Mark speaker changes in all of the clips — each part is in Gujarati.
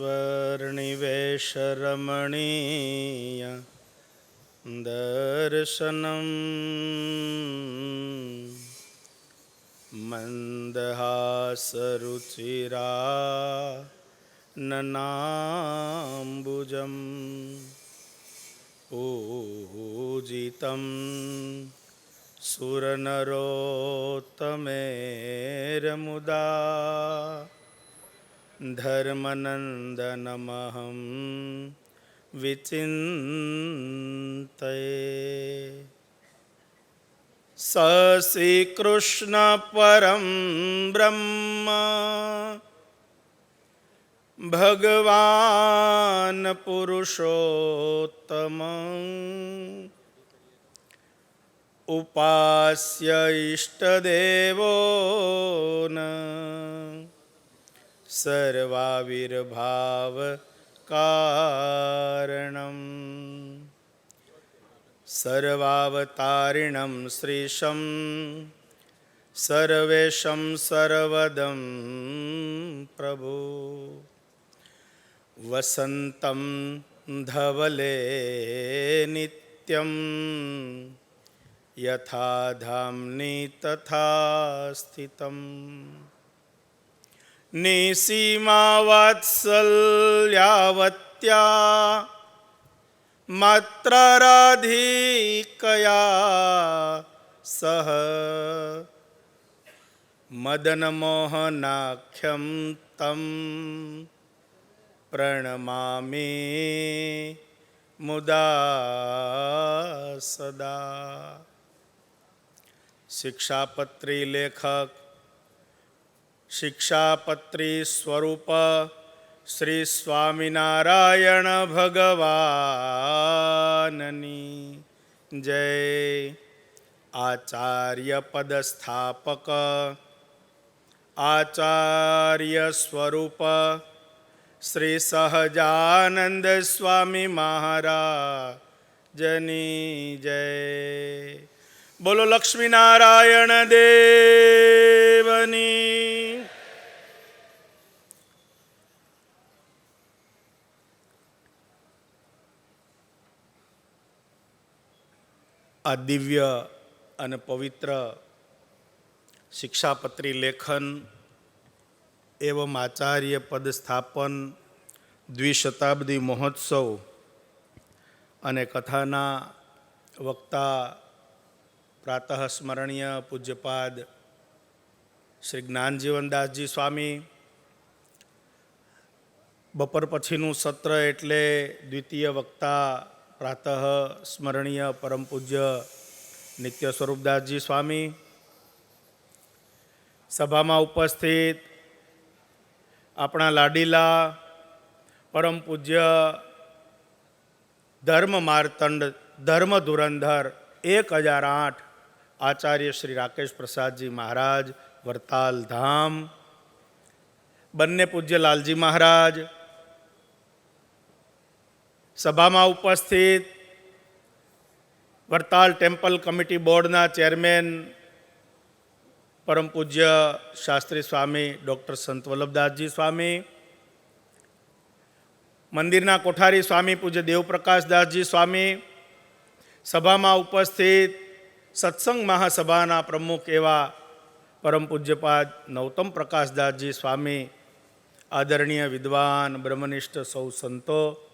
Speaker 1: वर्णिवेशरमणीय दर्शनम् मन्दहासरुचिरा ननाम्बुजम् पूजितं सुरनरोत्तमेरमुदा धर्मनन्दनमहं विचिन्तये स श्रीकृष्णपरं ब्रह्म भगवान् पुरुषोत्तम उपास्य इष्टदेवो न सर्वाविर्भावकारणम् सर्वावतारिणं श्रीशं सर्वेशं सर्वदं प्रभु वसन्तं धवले नित्यं यथा धाम्नि तथा स्थितम् निसीमावात्सल्यावत्या मात्राराधिकया सह मदनमोहनाख्यं तं प्रणमामि मुदा सदा। शिक्षापत्री लेखक શિક્ષાપત્રી સ્વરૂપ શ્રી સ્વામિનારાયણ ભગવાનની જય આચાર્ય પદસ્થાપક આચાર્ય સ્વરૂપ શ્રી સહજાનંદ સ્વામી મહારાજની જય બોલો લક્ષ્મીનારાયણ દેવની આ દિવ્ય અને પવિત્ર શિક્ષાપત્રી લેખન એવમ આચાર્ય પદ સ્થાપન દ્વિશતાબ્દી મહોત્સવ અને કથાના વક્તા પ્રાતઃ સ્મરણીય પૂજ્યપાદ શ્રી જ્ઞાનજીવનદાસજી સ્વામી. બપોર પછીનું સત્ર એટલે દ્વિતીય વક્તા પ્રાતઃ સ્મરણીય પરમ પૂજ્ય નિત્ય સ્વરૂપદાસજી સ્વામી. સભામાં ઉપસ્થિત આપણા લાડીલા પરમ પૂજ્ય ધર્મ માર્તંડ, ધર્મ ધુરંધર એક હજાર આઠ આચાર્ય શ્રી રાકેશ પ્રસાદજી મહારાજ વરતાલ ધામ. બંને પૂજ્ય લાલજી મહારાજ સભામાં ઉપસ્થિત વરતાલ ટેમ્પલ કમિટી બોર્ડના ચેરમેન પરમ પૂજ્ય શાસ્ત્રી સ્વામી ડૉક્ટર સંત વલ્લભદાસજી સ્વામી, મંદિરના કોઠારી સ્વામી પૂજ્ય દેવપ્રકાશદાસજી સ્વામી, સભામાં ઉપસ્થિત સત્સંગ મહાસભાના પ્રમુખ એવા પરમ પૂજ્યપાદ નૌતમ પ્રકાશદાસજી સ્વામી, આદરણીય વિદ્વાન, બ્રહ્મનિષ્ઠ સૌ સંતો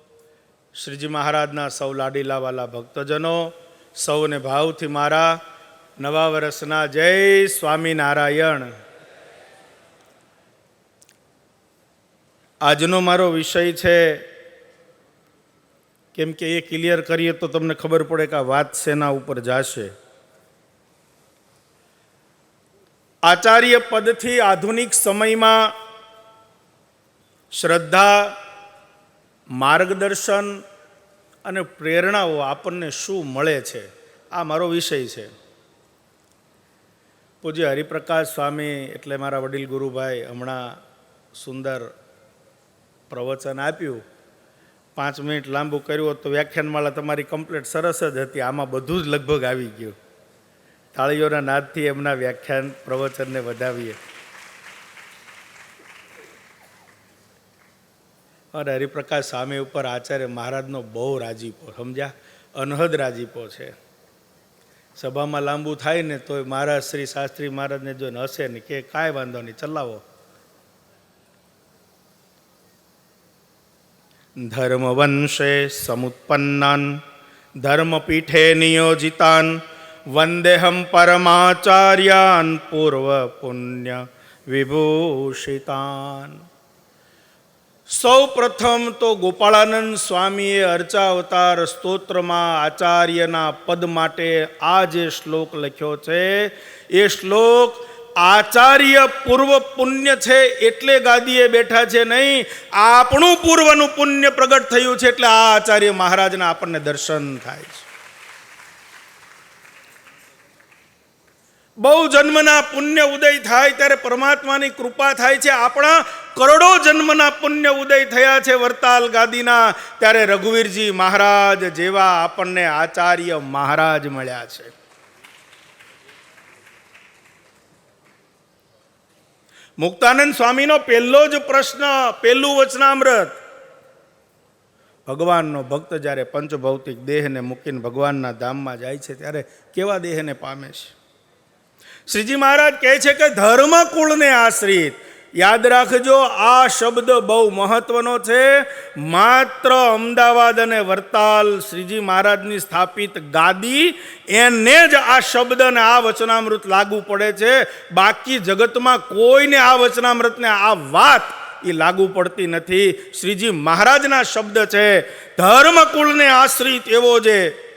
Speaker 1: શ્રીજી મહારાજના સૌ લાડીલાવાલા ભક્તજનો, સૌને ભાવથી મારા નવા વર્ષના જય સ્વામિનારાયણ. આજનો મારો વિષય છે, કેમ કે એ ક્લિયર કરીએ તો તમને ખબર પડે કે આ વાત શેના ઉપર જાશે. આચાર્ય પદથી આધુનિક સમયમાં શ્રદ્ધા માર્ગદર્શન અને પ્રેરણાઓ આપણને શું મળે છે? આ મારો વિષય છે. પૂજ્ય હરિપ્રકાશ સ્વામી એટલે મારા વડીલ ગુરુભાઈ હમણાં સુંદર પ્રવચન આપ્યું. પાંચ મિનિટ લાંબુ કર્યું હોત તો વ્યાખ્યાનમાળા તમારી કમ્પ્લીટ સરસ જ હતી. આમાં બધું જ લગભગ આવી ગયું. તાળીઓના નાદથી એમના વ્યાખ્યાન પ્રવચનને વધાવીએ. અરે હરિપ્રકાશ સ્વામી ઉપર આચાર્ય મહારાજનો બહુ રાજીપો સમજ્યા? અનહદ રાજીપો છે. સભામાં લાંબુ થાય ને તોય મહારાજ શ્રી શાસ્ત્રી મહારાજને જો હશે ને કે કાંઈ વાંધો નહીં, ચલાવો. ધર્મવંશે સમુત્પન્નાન, ધર્મપીઠે નિયોજિતાન, વંદેહમ પરમાચાર્યાન પૂર્વ પુણ્ય વિભૂષિતાન. સૌ પ્રથમ તો ગોપાળાનંદ સ્વામીએ અર્ચા અવતાર સ્તોત્રમાં આચાર્યના પદ માટે આ જે શ્લોક લખ્યો છે, એ શ્લોક આચાર્ય પૂર્વ પુણ્ય છે એટલે ગાદીએ બેઠા છે નહીં, આપણું પૂર્વનું પુણ્ય પ્રગટ થયું છે એટલે આ આચાર્ય મહારાજના આપણને દર્શન થાય છે. બહુ જન્મના પુણ્ય ઉદય થાય ત્યારે પરમાત્માની કૃપા થાય છે. આપણા કરોડો જન્મના પુણ્ય ઉદય થયા છે વરતાલ ગાદીના. ત્યારે રઘુવીરજી મહારાજ જેવા આપણને આચાર્ય મહારાજ મળ્યા છે. મુક્તાનંદ સ્વામીનો પહેલો જ પ્રશ્ન, પહેલું વચનામૃત. ભગવાનનો ભક્ત જ્યારે પંચભૌતિક દેહને મૂકીને ભગવાનના ધામમાં જાય છે, ત્યારે કેવા દેહને પામે છે? શ્રીજી મહારાજ કહે છે કે ધર્મ કુળને આશ્રિત. યાદ રાખજો, આ શબ્દ બહુ મહત્વનો છે. માત્ર અમદાવાદ અને વરતાલ શ્રીજી મહારાજની સ્થાપિત ગાદી, એને જ આ શબ્દ અને આ વચનામૃત લાગુ પડે છે. બાકી જગતમાં કોઈને આ વચનામૃતને આ વાત એ લાગુ પડતી નથી. શ્રીજી મહારાજના શબ્દ છે ધર્મ કુળને આશ્રિત એવો જે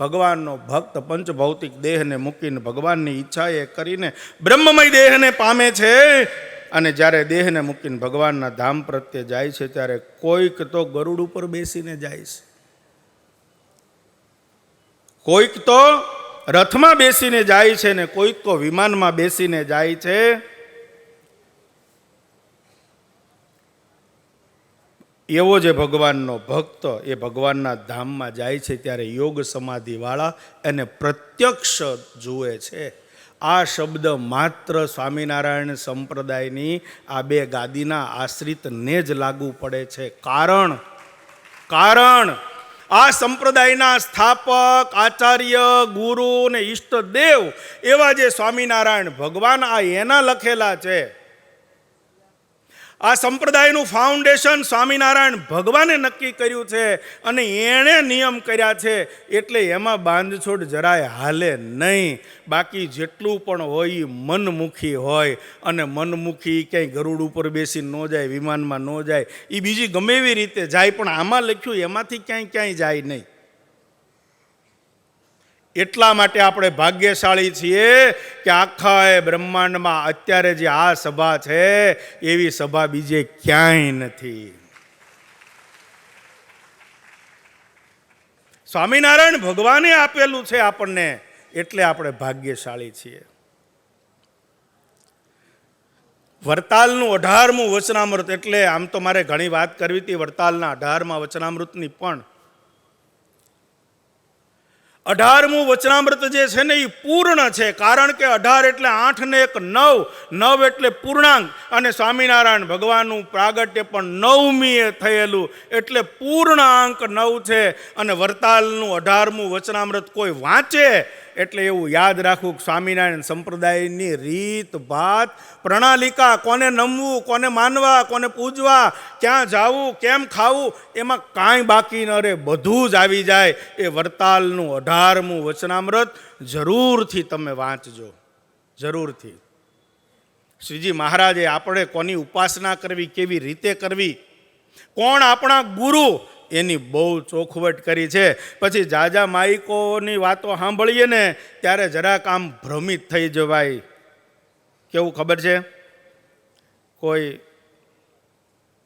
Speaker 1: ભગવાનનો ભક્ત પંચભૌતિક દેહને મૂકીને ભગવાનની ઈચ્છા એ કરીને બ્રહ્મમય દેહને પામે છે. અને જ્યારે દેહને મૂકીને ભગવાનના ધામ પ્રત્યે જાય છે, ત્યારે કોઈક તો ગરુડ ઉપર બેસીને જાય છે. કોઈક તો રથમાં બેસીને જાય છે ને કોઈક તો વિમાનમાં બેસીને જાય છે. એવો જે ભગવાનનો ભક્ત એ ભગવાનના ધામમાં જાય છે ત્યારે યોગ સમાધિવાળા એને પ્રત્યક્ષ જુએ છે. આ શબ્દ માત્ર સ્વામિનારાયણ સંપ્રદાયની આ બે ગાદીના આશ્રિતને જ લાગુ પડે છે. કારણ કારણ આ સંપ્રદાયના સ્થાપક, આચાર્ય, ગુરુ ને ઈષ્ટદેવ એવા જે સ્વામિનારાયણ ભગવાન આ એના લખેલા છે. આ સંપ્રદાયનું ફાઉન્ડેશન સ્વામિનારાયણ ભગવાને નક્કી કર્યું છે અને એણે નિયમ કર્યા છે. એટલે એમાં બાંધછોડ જરાય હાલે નહીં. બાકી જેટલું પણ હોય એ મનમુખી હોય અને મનમુખી ક્યાંય ગરુડ ઉપર બેસી ન જાય, વિમાનમાં ન જાય એ બીજી ગમે એવી રીતે જાય, પણ આમાં લખ્યું એમાંથી ક્યાંય ક્યાંય જાય નહીં. એટલા માટે આપણે ભાગ્યશાળી છીએ કે આખા એ બ્રહ્માંડમાં અત્યારે જે આ સભા છે, એવી સભા બીજે ક્યાંય નથી. સ્વામિનારાયણ ભગવાને આપેલું છે આપણને, એટલે આપણે ભાગ્યશાળી છીએ. વરતાલનું અઢારમું વચનામૃત, એટલે આમ તો મારે ઘણી વાત કરવી હતી, વરતાલના અઢારમાં વચનામૃતની પણ અઢારમું વચનામૃત જે છે ને એ પૂર્ણ છે. કારણ કે અઢાર એટલે આઠ ને એક નવ નવ એટલે પૂર્ણાંક. અને સ્વામિનારાયણ ભગવાનનું પ્રાગટ્ય પણ નવમીએ થયેલું. એટલે પૂર્ણ અંક નવ છે. અને વરતાલનું અઢારમું વચનામૃત કોઈ વાંચે એટલે એવું યાદ રાખવું સ્વામિનારાયણ સંપ્રદાયની રીત, ભાત, પ્રણાલિકા, કોને નમવું, કોને માનવા, કોને પૂજવા, ક્યાં જાવું, કેમ ખાવું, એમાં કાંઈ બાકી ન રહે. બધું જ આવી જાય. એ વરતાલનું અઢારમું વચનામૃત જરૂરથી તમે વાંચજો. જરૂરથી. શ્રીજી મહારાજે આપણે કોની ઉપાસના કરવી, કેવી રીતે કરવી? કોણ આપણા ગુરુ? એની બહુ ચોખવટ કરી છે. પછી જાજા માઈકોની વાતો સાંભળીએ ને, ત્યારે જરાક આમ ભ્રમિત થઈ જવાય. કેવું ખબર છે? કોઈ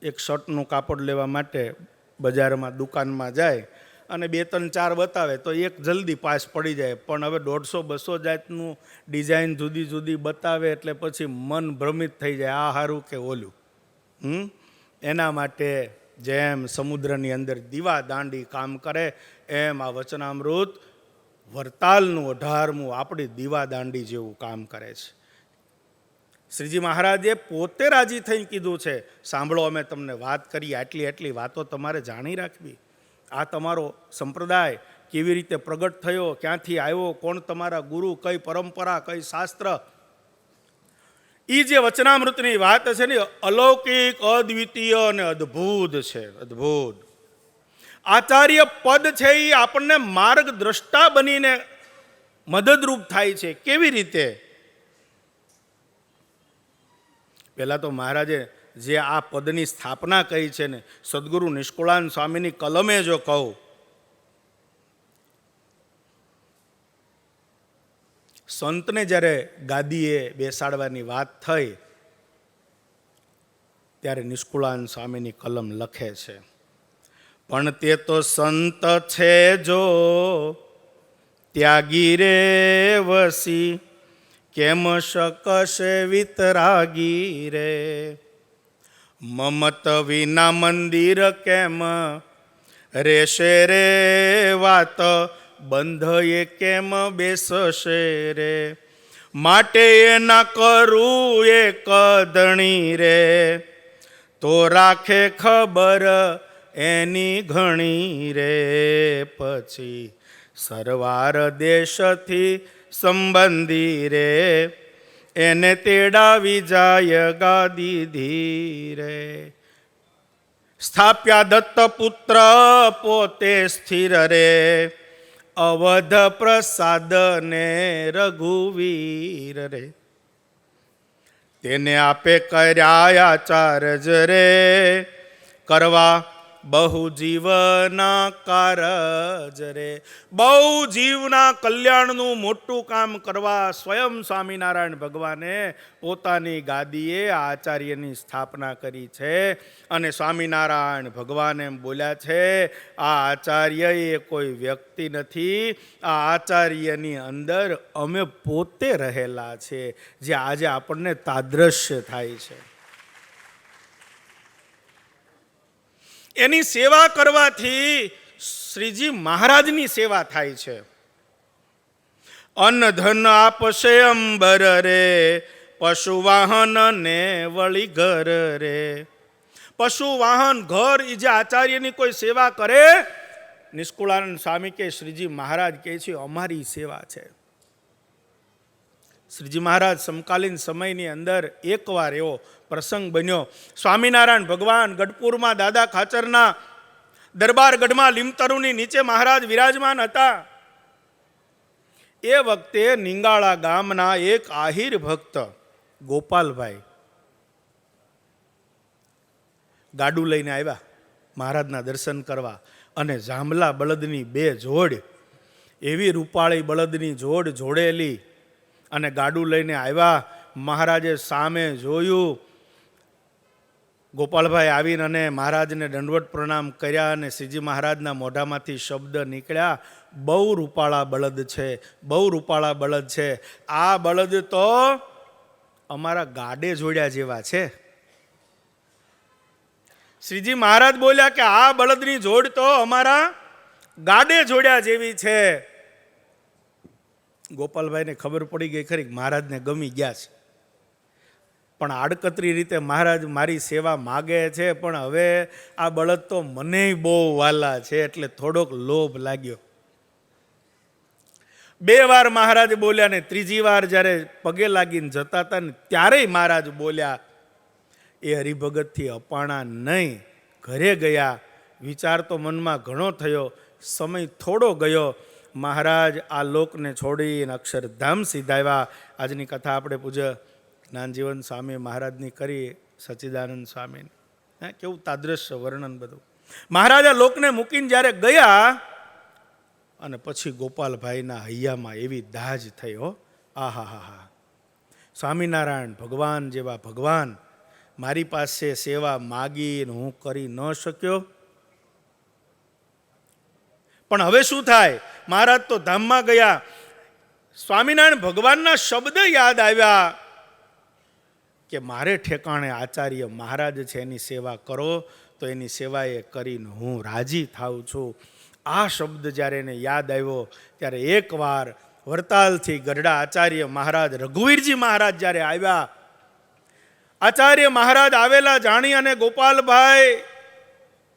Speaker 1: એક શર્ટનું કાપડ લેવા માટે બજારમાં દુકાનમાં જાય અને બે ત્રણ ચાર બતાવે તો એક જલ્દી પાસ પડી જાય. પણ હવે દોઢસો બસો જાતનું ડિઝાઇન જુદી જુદી બતાવે એટલે પછી મન ભ્રમિત થઈ જાય. આ સારું કે ઓલું? હમ? એના માટે જેમ સમુદ્રની અંદર દીવા દાંડી કામ કરે, એમ આ વચનામૃત વરતાલનું અઢારમું આપણી દીવા દાંડી જેવું કામ કરે છે. શ્રીજી મહારાજે પોતે રાજી થઈને કીધું છે, સાંભળો, અમે તમને વાત કરી, આટલી આટલી વાતો તમારે જાણી રાખવી. આ તમારો સંપ્રદાય કેવી રીતે પ્રગટ થયો, ક્યાંથી આવ્યો, કોણ તમારા ગુરુ, કઈ પરંપરા, કઈ શાસ્ત્ર એ જે વચનામૃતની વાત છે ને અલૌકિક, અદ્વિતીય અને અદ્ભુત છે, અદ્ભુત. આચાર્ય પદ છે એ આપણને માર્ગદ્રષ્ટા બનીને મદદરૂપ થાય છે. કેવી રીતે? પહેલાં તો મહારાજે જે આ પદની સ્થાપના કહી છે ને, સદગુરુ નિષ્કુળાન સ્વામીની કલમે જો કહું સંતને જ્યારે ગાદીએ બેસાડવાની વાત થઈ, ત્યારે નિષ્કુળાન સ્વામીની કલમ લખે છે, પણ તે તો સંત છે જો ત્યાગી રે વસી, કેમ શકશે વિતરાગી રે? મમત વિના મંદિર કેમ રેશે રે વાત? બંધ એ કેમ બેસશે રે? માટે એના કરું એ કદણી રે. તો રાખે ખબર એની ઘણી રે. પછી સરવાર દેશથી સંબંધી રે. એને તેડાવી જાય ગાદી ધીરે. સ્થાપ્યા દત્ત પુત્ર પોતે સ્થિર રે. અવધ પ્રસાદ ને રઘુવીર રે. તેને આપે કર્યા આચાર્ય જ રે. કરવા બહુ જીવના કારજ રે બહુ જીવના કલ્યાણનું મોટું કામ કરવા સ્વયં સ્વામિનારાયણ ભગવાને પોતાની ગાદીએ આચાર્યની સ્થાપના કરી છે અને સ્વામિનારાયણ ભગવાન એમ બોલ્યા છે, આ આચાર્ય એ કોઈ વ્યક્તિ નથી, આ આચાર્યની અંદર અમે પોતે રહેલા છે, જે આજે આપણને તાદ્રશ્ય થાય છે. એની સેવા કરવાથી શ્રીજી મહારાજની સેવા થાય છે. અન્ન ધન આપશે અંબર રે, પશુ વાહન ને વળી ઘર રે. પશુ વાહન, ઘર એ જે આચાર્યની કોઈ સેવા કરે, નિષ્કુળાનંદ સ્વામી કે શ્રીજી મહારાજ કહે છે, અમારી સેવા છે. શ્રીજી મહારાજ સમકાલીન સમયની અંદર એકવાર એવો પ્રસંગ બન્યો. સ્વામિનારાયણ ભગવાન ગઢપુરમાં દાદા ખાચરના દરબાર ગઢમાં લીમતરુની નીચે મહારાજ વિરાજમાન હતા. એ વખતે નિંગાળા ગામના એક આહિર ભક્ત, ગોપાલભાઈ, ગાડું લઈને આવ્યા મહારાજના દર્શન કરવા અને જાંબલા બળદની બે જોડ, એવી રૂપાળી બળદની જોડ જોડેલી અને ગાડું લઈને આવ્યા. મહારાજે સામે જોયું. ગોપાલભાઈ આવીને અને મહારાજને દંડવટ પ્રણામ કર્યા અને શ્રીજી મહારાજના મોઢામાંથી શબ્દ નીકળ્યા. બહુ રૂપાળા બળદ છે, બહુ રૂપાળા બળદ છે. આ બળદ તો અમારા ગાડે જોડ્યા જેવા છે. શ્રીજી મહારાજ બોલ્યા કે આ બળદની જોડ તો અમારા ગાડે જોડ્યા જેવી છે. ગોપાલભાઈને ખબર પડી ગઈ ખરી મહારાજને ગમી ગયા છે. પણ આડકતરી રીતે મહારાજ મારી સેવા માગે છે, પણ હવે આ બળદ તો મને બહુ વાલા છે, એટલે થોડોક લોભ લાગ્યો. બે વાર મહારાજ બોલ્યા ને ત્રીજી વાર જ્યારે પગે લાગીને જતા હતા ને ત્યારેય મહારાજ બોલ્યા, એ હરિભગતથી અપાણા નહીં, ઘરે ગયા, વિચાર તો મનમાં ઘણો થયો, સમય થોડો ગયો મહારાજ આ લોકને છોડીને અક્ષરધામ સીધાવ્યા આજની કથા આપણે પૂજ્ય જ્ઞાનજીવન સ્વામી મહારાજની કરી સચ્ચિદાનંદ સ્વામીને. હે, કેવું તાદ્રશ્ય વર્ણન બધું. મહારાજા લોકને મૂકીને જ્યારે ગયા, અને પછી ગોપાલભાઈના હૈયામાં એવી દાજ થઈ, હો. આહા હા હા સ્વામિનારાયણ ભગવાન જેવા ભગવાન, મારી પાસે સેવા માગીને હું કરી ન શક્યો. પણ હવે શું થાય? મહારાજ તો ધામમાં ગયા. સ્વામિનારાયણ ભગવાનના શબ્દ યાદ આવ્યા કે મારે ઠેકાણે આચાર્ય મહારાજ છે, એની સેવા કરો, તો એની સેવા એ કરીને હું રાજી થાઉં છું. આ શબ્દ જ્યારે એને યાદ આવ્યો, ત્યારે એકવાર વરતાલથી ગઢડા આચાર્ય મહારાજ, રઘુવીરજી મહારાજ જ્યારે આવ્યા, આચાર્ય મહારાજ આવેલા જાણી અને ગોપાલભાઈ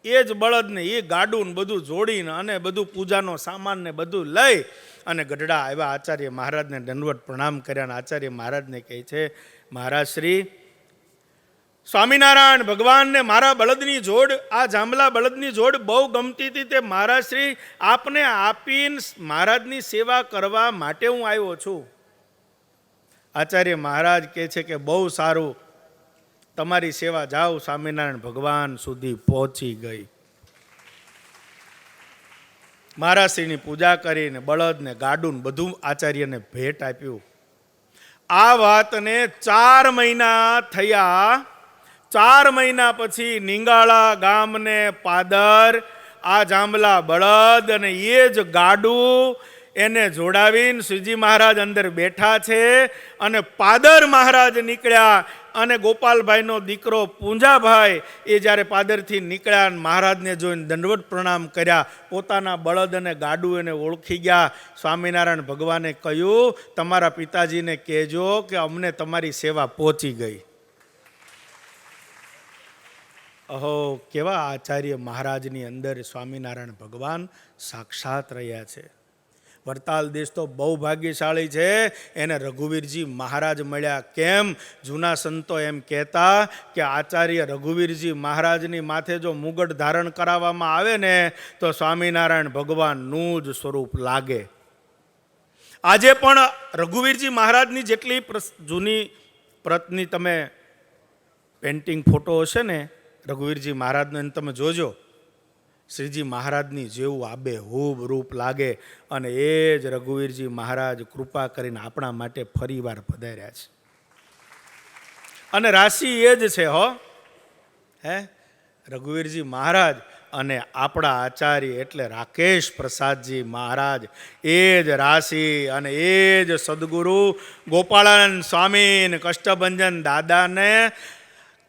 Speaker 1: એ જ બળદને એ ગાડું બધું જોડીને અને બધું પૂજાનો સામાન ને બધું લઈ અને ગઢડા આવ્યા. આચાર્ય મહારાજને દંડવટ પ્રણામ કર્યા અને આચાર્ય મહારાજને કહે છે, મહારાજ શ્રી, સ્વામિનારાયણ ભગવાનને મારા બળદની જોડ, આ જાંબલા બળદની જોડ બહુ ગમતી હતી. તે મહારાજ શ્રી, આપને આપીને મહારાજની સેવા કરવા માટે હું આવ્યો છું. આચાર્ય મહારાજ કહે છે કે બહુ સારું તમારી સેવા જાઓ, સ્વામિનારાયણ ભગવાન સુધી પહોંચી ગઈ. મહારાજશ્રીની પૂજા કરીને બળદને ગાડું બધું આચાર્યને ભેટ આપ્યું. આ વાતને ચાર મહિના થયા. ચાર મહિના પછી નિંગાળા ગામને પાદર, આ જાંબલા બળદ અને એ જ ગાડું એને જોડાવીને શ્રીજી મહારાજ અંદર બેઠા છે અને પાદર મહારાજ નીકળ્યા. અને ગોપાલભાઈનો દીકરો પૂંજાભાઈ એ જ્યારે પાદરથી નીકળ્યા અને મહારાજને જોઈને દંડવત પ્રણામ કર્યા, પોતાના બળદ અને ગાડું એને ઓળખી ગયા. સ્વામિનારાયણ ભગવાને કહ્યું, તમારા પિતાજીને કહેજો કે અમને તમારી સેવા પહોંચી ગઈ. અહો, કેવા આચાર્ય મહારાજની અંદર સ્વામિનારાયણ ભગવાન સાક્ષાત રહ્યા છે. વરતાલ દેશ તો બહુ ભાગ્યશાળી છે. એને રઘુવીરજી મહારાજ મળ્યા કેમ? જૂના સંતો એમ કહેતા કે આચાર્ય રઘુવીરજી મહારાજની માથે જો મુગટ ધારણ કરાવવામાં આવે ને, તો સ્વામિનારાયણ ભગવાનનું જ સ્વરૂપ લાગે. આજે પણ રઘુવીરજી મહારાજની જેટલી જૂની પ્રતની તમે પેન્ટિંગ ફોટો હશે ને, રઘુવીરજી મહારાજનો એને તમે જોજો. શ્રીજી મહારાજની જેવું આબે હૂબ રૂપ લાગે અને એ જ રઘુવીરજી મહારાજ કૃપા કરીને આપણા માટે ફરીવાર પધાર્યા છે. અને રાશિ એ જ છે હો. હે? રઘુવીરજી મહારાજ અને આપણા આચાર્ય એટલે રાકેશ પ્રસાદજી મહારાજ, એ જ રાશિ અને એ જ સદગુરુ ગોપાળાનંદ સ્વામી ને કષ્ટભંજન દાદાને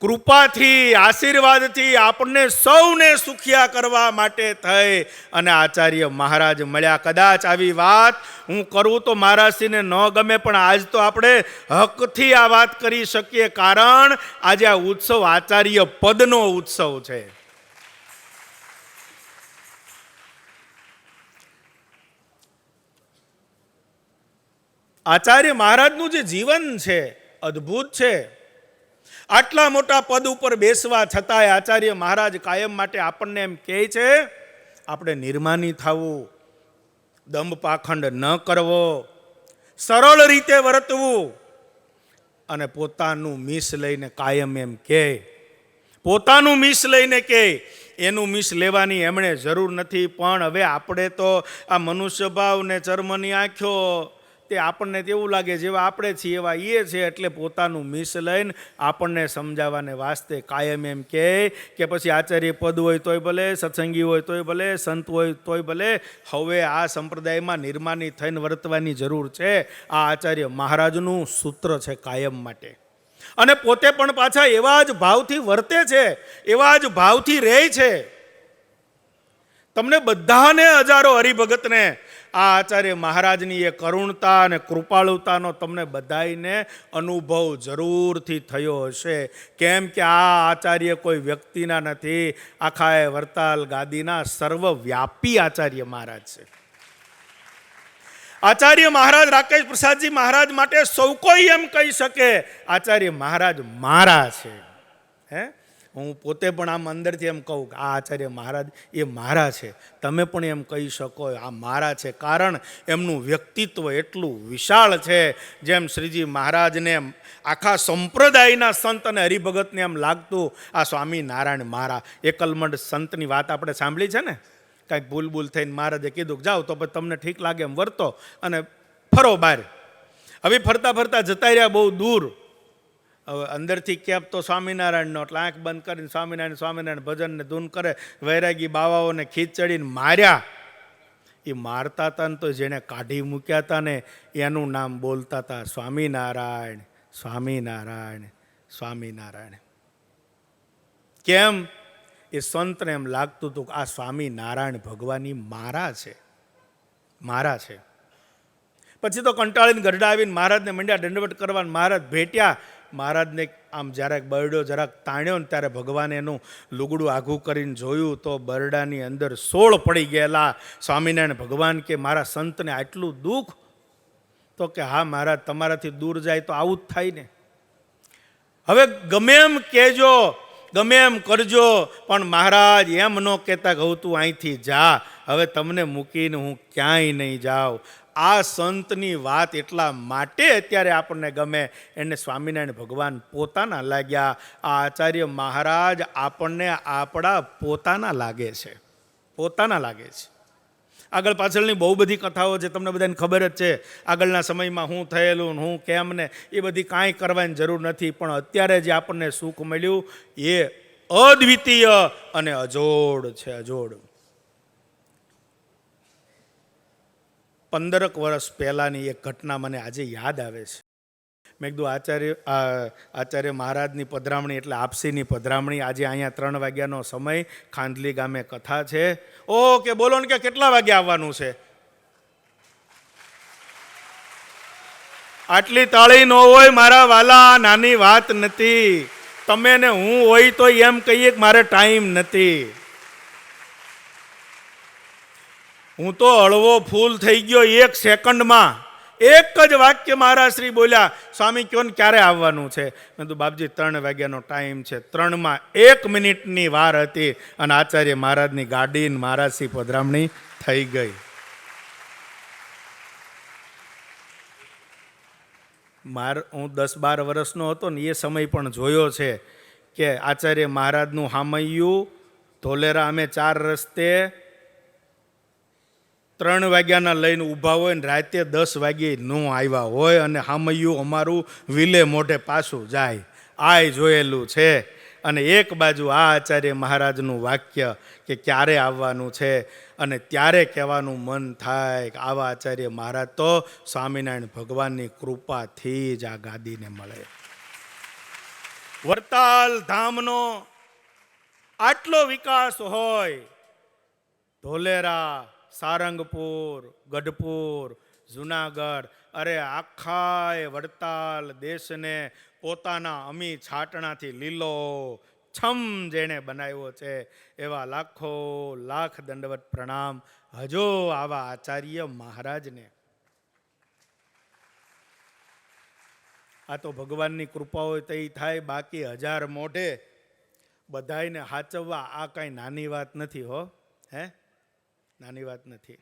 Speaker 1: કૃપાથી, આશીર્વાદથી આપણને સૌને સુખિયા કરવા માટે થઈ. અને આચાર્ય મહારાજ મળ્યા, કદાચ આવી વાત હું કરું તો મહારાજશ્રીને ન ગમે, પણ આજ તો આપણે હકથી આ વાત કરી શકીએ, કારણ આજે આ ઉત્સવ આચાર્ય પદનો ઉત્સવ છે. આચાર્ય મહારાજનું જે જીવન છે, અદ્ભુત છે. આટલા મોટા પદ ઉપર બેસવા છતાંય આચાર્ય મહારાજ કાયમ માટે આપણને એમ કહે છે, આપણે નિર્માની થવું, દંભ પાખંડ ન કરવો, સરળ રીતે વર્તવું. અને પોતાનું મિસ લઈને કાયમ એમ કહે. પોતાનું મિસ લઈને કહે, એનું મિસ લેવાની એમણે જરૂર નથી, પણ હવે આપણે તો આ મનુષ્ય ને ચર્મની આંખો તે આપણને તેવું લાગે જેવા આપણે છીએ એવા એ છે એટલે પોતાનું મિસ લઈને આપણને સમજાવવાને વાસ્તે કાયમ એમ કહે કે પછી આચાર્ય પદ હોય તોય ભલે, સત્સંગી હોય તોય ભલે, સંત હોય તોય ભલે, હવે આ સંપ્રદાયમાં નિર્માની થઈને વર્તવાની જરૂર છે. આ આચાર્ય મહારાજનું સૂત્ર છે કાયમ માટે. અને પોતે પણ પાછા એવા જ ભાવથી વર્તે છે, એવા જ ભાવથી રહે છે. તમને બધાને હજારો હરિભગતને આ આચાર્ય મહારાજની એ કરુણતા અને કૃપાળુતાનો તમને બધાઈને અનુભવ જરૂરથી થયો હશે. કેમ કે આ આચાર્ય કોઈ વ્યક્તિના નથી. આખા એ વરતાલ ગાદીના સર્વવ્યાપી આચાર્ય મહારાજ છે. આચાર્ય મહારાજ રાકેશ પ્રસાદજી મહારાજ માટે સૌ કોઈ એમ કહી શકે, આચાર્ય મહારાજ મારા છે. હે? હું પોતે પણ આમ અંદરથી એમ કહું કે આ આચાર્ય મહારાજ, એ મારા છે. તમે પણ એમ કહી શકો આ મારા છે. કારણ એમનું વ્યક્તિત્વ એટલું વિશાળ છે, જેમ શ્રીજી મહારાજને આખા સંપ્રદાયના સંત અને હરિભગતને એમ લાગતું, આ સ્વામિનારાયણ મારા. એકલમંડ સંતની વાત આપણે સાંભળી છે ને? કાંઈક ભૂલ ભૂલ થઈને મહારાજે કીધું જાઓ તો પછી તમને ઠીક લાગે એમ વર્તો અને ફરો બહાર. હવે ફરતા ફરતા જતા રહ્યા બહુ દૂર. હવે અંદરથી કેપ તો સ્વામિનારાયણનો એટલે આંખ બંધ કરીને સ્વામિનારાયણ સ્વામિનારાયણ ભજનને ધૂન કરે, વૈરાગી બાવાઓને ખીચ ચડીને માર્યા. એ મારતા હતા ને તો જેણે કાઢી મૂક્યા હતા ને, એનું નામ બોલતા હતા સ્વામિનારાયણ સ્વામિનારાયણ સ્વામિનારાયણ. કેમ? એ સંતને એમ લાગતું હતું કે આ સ્વામિનારાયણ ભગવાનની મારા છે મારા છે. પછી તો કંટાળીને ગરડાવીને મહારાજને મંડ્યા દંડવટ કરવા મહારાજ ભેટ્યા. મહારાજને આમ જ્યારે બરડો જરાક તાણ્યો ને ત્યારે ભગવાને એનું લુગડું આઘું કરીને જોયું તો બરડાની અંદર સોળ પડી ગયેલા. સ્વામિનારાયણ ભગવાન કે મારા સંતને આટલું દુઃખ? તો કે હા મહારાજ, તમારાથી દૂર જાય તો આવું જ થાય ને. હવે ગમે એમ કહેજો, ગમે એમ કરજો, પણ મહારાજ એમ ન કહેતા કે હવે તું અહીંથી જા, હવે તમને મૂકીને હું ક્યાંય નહીં જાઉં. આ સંતની વાત એટલા માટે અત્યારે આપણને ગમે એને સ્વામિનારાયણ ભગવાન પોતાના લાગ્યા. આ આચાર્ય મહારાજ આપણને આપણા પોતાના લાગે છે. પોતાના લાગે છે. આગળ પાછળની બહુ બધી કથાઓ છે તમને બધાને ખબર જ છે. આગળના સમયમાં હું થયેલું હું કેમ ને એ બધી કાંઈ કરવાની જરૂર નથી. પણ અત્યારે જે આપણને સુખ મળ્યું એ અદ્વિતીય અને અજોડ છે, અજોડ. પંદરક વર્ષ પહેલાંની એક ઘટના મને આજે યાદ આવે છે. મેં કીધું, આચાર્ય આચાર્ય મહારાજની પધરામણી એટલે આપસીની પધરામણી. આજે અહીંયા ત્રણ વાગ્યાનો સમય, ખાંડલી ગામે કથા છે. ઓકે, બોલો ને કે કેટલા વાગે આવવાનું છે? આટલી તાળી ન હોય મારા વાલા, નાની વાત નથી. તમે ને હું હોય તો એમ કહીએ કે મારે ટાઈમ નથી. હું તો હળવો ફૂલ થઈ ગયો એક સેકન્ડમાં. એક જ વાક્ય મહારાજ શ્રી બોલ્યા, સ્વામી, કયો ને ક્યારે આવવાનું છે? મેં તો બાપજી, ત્રણ વાગ્યાનો ટાઈમ છે. ત્રણમાં એક મિનિટની વાર હતી અને આચાર્ય મહારાજની ગાડી મહારાજ શ્રી પધરામણી થઈ ગઈ. માર, હું દસ બાર વર્ષનો હતો ને એ સમય પણ જોયો છે કે આચાર્ય મહારાજનું હામૈયું, ધોલેરા અમે ચાર રસ્તે ત્રણ વાગ્યાના લઈને ઊભા હોય ને રાતે દસ વાગ્યે ન આવ્યા હોય અને હામયું અમારું વિલે મોઢે પાછું જાય. આય જોયેલું છે. અને એક બાજુ આ આચાર્ય મહારાજનું વાક્ય કે ક્યારે આવવાનું છે? અને ત્યારે કહેવાનું મન થાય કે આવા આચાર્ય મહારાજ તો સ્વામિનારાયણ ભગવાનની કૃપાથી જ આ ગાદીને મળે. વરતાલ ધામનો આટલો વિકાસ હોય, ધોલેરા સારંગપુર, ગઢપુર, જુનાગઢ. અરે આખાય વડતાલ દેશને પોતાના અમી છાટણાથી લીલો છમ જેણે બનાવ્યો છે. એવા લાખો લાખ દંડવત પ્રણામ હજો આવા આચાર્ય મહારાજને. આ તો ભગવાનની કૃપા હોય તો થાય, બાકી હજાર મોઢે બધાયને હાચવવા આ કાંઈ નાની વાત નથી હો, હે? નાની વાત નથી.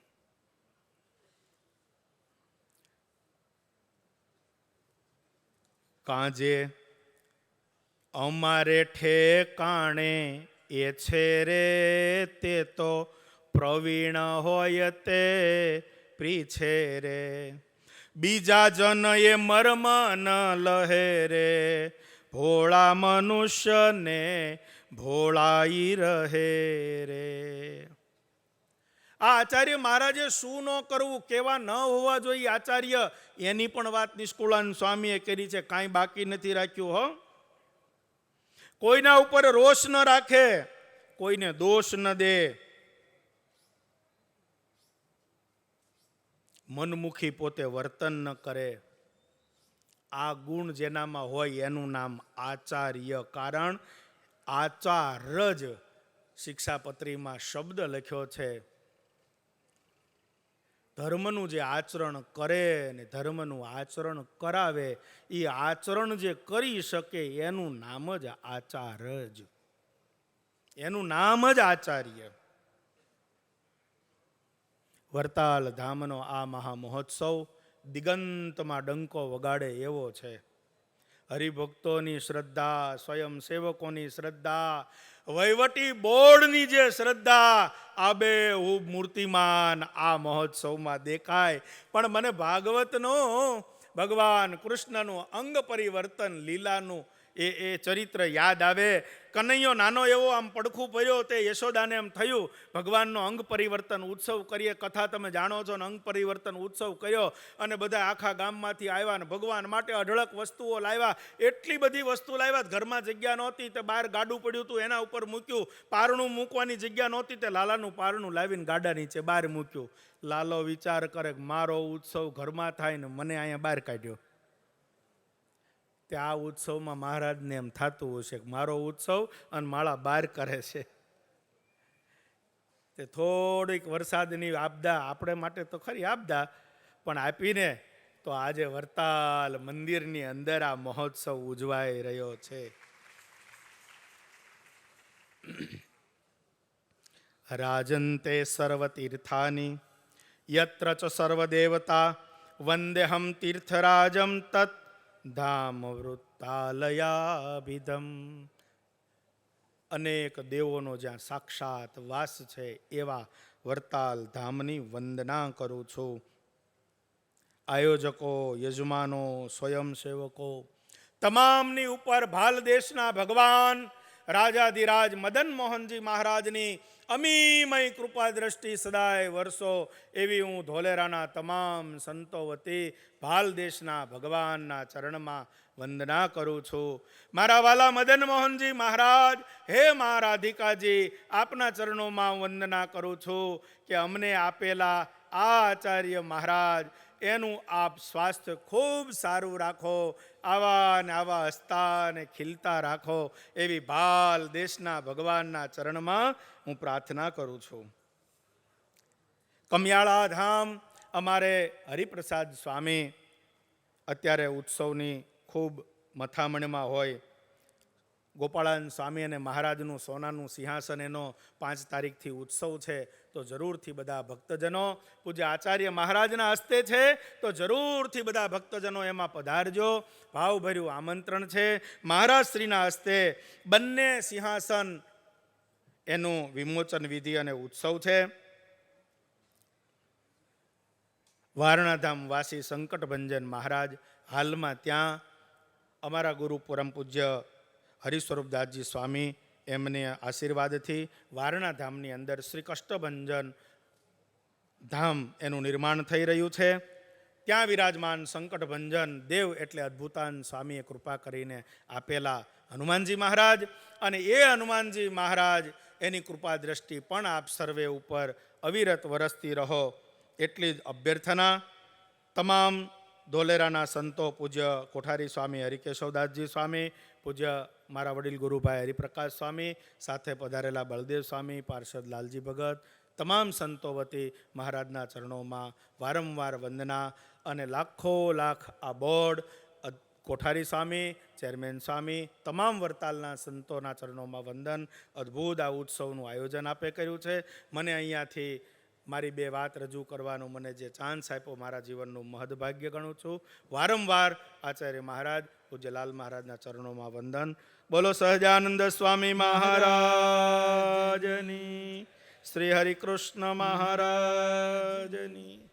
Speaker 1: કાંજે અમારે ઠેકાણે એ છે રે તે તો પ્રવીણ હોય તે પ્રીછે રે. બીજા જન એ મર્મ ન લહે રે, ભોળા મનુષ્યને ભોળાઈ રહે રે. આ આચાર્ય મહારાજે શું ન કરવું, કેવા ન હોવા જોઈએ આચાર્ય? એની પણ વાત નિષ્કુળાન સ્વામીએ કરી છે, કાંઈ બાકી નથી રાખ્યું, હો. કોઈના ઉપર રોષ ન રાખે, કોઈને દોષ ન દે. મનમુખી પોતે વર્તન ન કરે. આ ગુણ જેનામાં હોય એનું નામ આચાર્ય, કારણ આચાર જ શિક્ષાપત્રીમાં શબ્દ લખ્યો છે. ધર્મનું જે આચરણ કરે ને ધર્મનું આચરણ કરાવે એ આચરણ જે કરી શકે એનું નામ જ આચાર જ. એનું નામ જ આચાર્ય. વરતાલ ધામનો આ મહા મહોત્સવ દિગંતમાં ડંકો વગાડે એવો છે. હરિભક્તોની શ્રદ્ધા, સ્વયંસેવકોની શ્રદ્ધા વહીવટી બોર્ડની જે શ્રદ્ધા આબે હું મૂર્તિમાન આ મહોત્સવમાં દેખાય. પણ મને ભાગવતનો, ભગવાન કૃષ્ણનું અંગ પરિવર્તન, લીલાનું એ એ ચરિત્ર યાદ આવે. કનૈયો નાનો એવો આમ પડખું પડ્યો તે યશોદાને એમ થયું, ભગવાનનો અંગ પરિવર્તન ઉત્સવ કરીએ. કથા તમે જાણો છો ને અંગ પરિવર્તન ઉત્સવ કર્યો અને બધા આખા ગામમાંથી આવ્યા ને ભગવાન માટે અઢળક વસ્તુઓ લાવ્યા. એટલી બધી વસ્તુ લાવ્યા ઘરમાં જગ્યા નહોતી, તે બહાર ગાડું પડ્યું હતું એના ઉપર મૂક્યું. પારણું મૂકવાની જગ્યા નહોતી, તે લાલાનું પારણું લાવીને ગાડા નીચે બહાર મૂક્યું. લાલો વિચાર કરે મારો ઉત્સવ ઘરમાં થાય ને મને અહીંયા બહાર કાઢ્યો. તે આ ઉત્સવમાં મહારાજને એમ થતું હશે કે મારો ઉત્સવ અને માળા બહાર કરે છે. તે થોડીક વરસાદની આપદા આપણે માટે તો ખરી આપદા, પણ આપીને તો આજે વરતાલ મંદિરની અંદર આ મહોત્સવ ઉજવાઈ રહ્યો છે. રાજંતે સર્વતીર્થાની, યત્ર ચ સર્વદેવતા, વંદેહમ તીર્થરાજમ તત ધામ વૃત્તાલયાભિધમ અનેક દેવોનો જ્યાં સાક્ષાત વાસ છે, એવા વરતાલ ધામની વંદના કરું છું. આયોજકો, યજમાનો, સ્વયંસેવકો, તમામની ઉપર ભાલ દેશના ભગવાન રાજાધિરાજ મદન મોહનજી મહારાજની અમીમય કૃપા દ્રષ્ટિ સદાય વર્ષો એવી હું ધોલેરાના તમામ સંતો વતી ભાલ દેશના ભગવાનના ચરણમાં વંદના કરું છું. મારા વાલા મદન મોહનજી મહારાજ, હે મા રાધિકાજી, આપના ચરણોમાં વંદના કરું છું કે અમને આપેલા આ આચાર્ય મહારાજ એનું આપ સ્વાસ્થ્ય ખૂબ સારું રાખો, આવા ને આવા હસતા ને ખીલતા રાખો એવી ભાલ દેશના ભગવાનના ચરણમાં હું પ્રાર્થના કરું છું. કમિયાળા ધામ અમારે હરિપ્રસાદ સ્વામી અત્યારે ઉત્સવની ખૂબ મથામણમાં હોય. ગોપાળાન સ્વામી અને મહારાજનું સોનાનું સિંહાસન એનો પાંચ તારીખથી ઉત્સવ છે. તો જરૂરથી બધા ભક્તજનો, પૂજ્ય આચાર્ય મહારાજના હસ્તે છે, તો જરૂરથી બધા ભક્તજનો એમાં પધારજો. ભાવભર્યું આમંત્રણ છે. મહારાજશ્રીના હસ્તે બંને સિંહાસન એનું વિમોચન વિધિ અને ઉત્સવ છે. વારણાધામ વાસી સંકટભંજન મહારાજ, હાલમાં ત્યાં અમારા ગુરુ પરમ પૂજ્ય હરિસ્વરૂપદાસજી સ્વામી એમને આશીર્વાદથી વારણા ધામની અંદર શ્રી કષ્ટભંજન ધામ એનું નિર્માણ થઈ રહ્યું છે. ત્યાં વિરાજમાન સંકટભંજન દેવ એટલે અદ્ભુતાન સ્વામીએ કૃપા કરીને આપેલા હનુમાનજી મહારાજ અને એ હનુમાનજી મહારાજ એની કૃપા દ્રષ્ટિ પણ આપ સર્વે ઉપર અવિરત વરસતી રહો એટલી જ અભ્યર્થના તમામ ધોલેરાના સંતો પૂજ્ય કોઠારી સ્વામી હરિકેશવદાસજી સ્વામી પૂજ્ય મારા વડીલ ગુરુભાઈ હરિપ્રકાશ સ્વામી, સાથે પધારેલા બળદેવ સ્વામી, પાર્ષદ લાલજી ભગત, તમામ સંતો વતી મહારાજના ચરણોમાં વારંવાર વંદના અને લાખો લાખ આ બોર્ડ કોઠારી સ્વામી, ચેરમેન સ્વામી, તમામ વરતાલના સંતોના ચરણોમાં વંદન, અદ્ભુત આ ઉત્સવનું આયોજન આપે કર્યું છે. મને અહીંયાથી મારી બે વાત રજૂ કરવાનો મને જે ચાન્સ આપ્યો મારા જીવનનું મહદભાગ્ય ગણું છું. વારંવાર આચાર્ય મહારાજ, પૂજ્ય લાલ મહારાજના ચરણોમાં વંદન બોલો સહજાનંદ સ્વામી મહારાજની. શ્રી હરિકૃષ્ણ મહારાજની.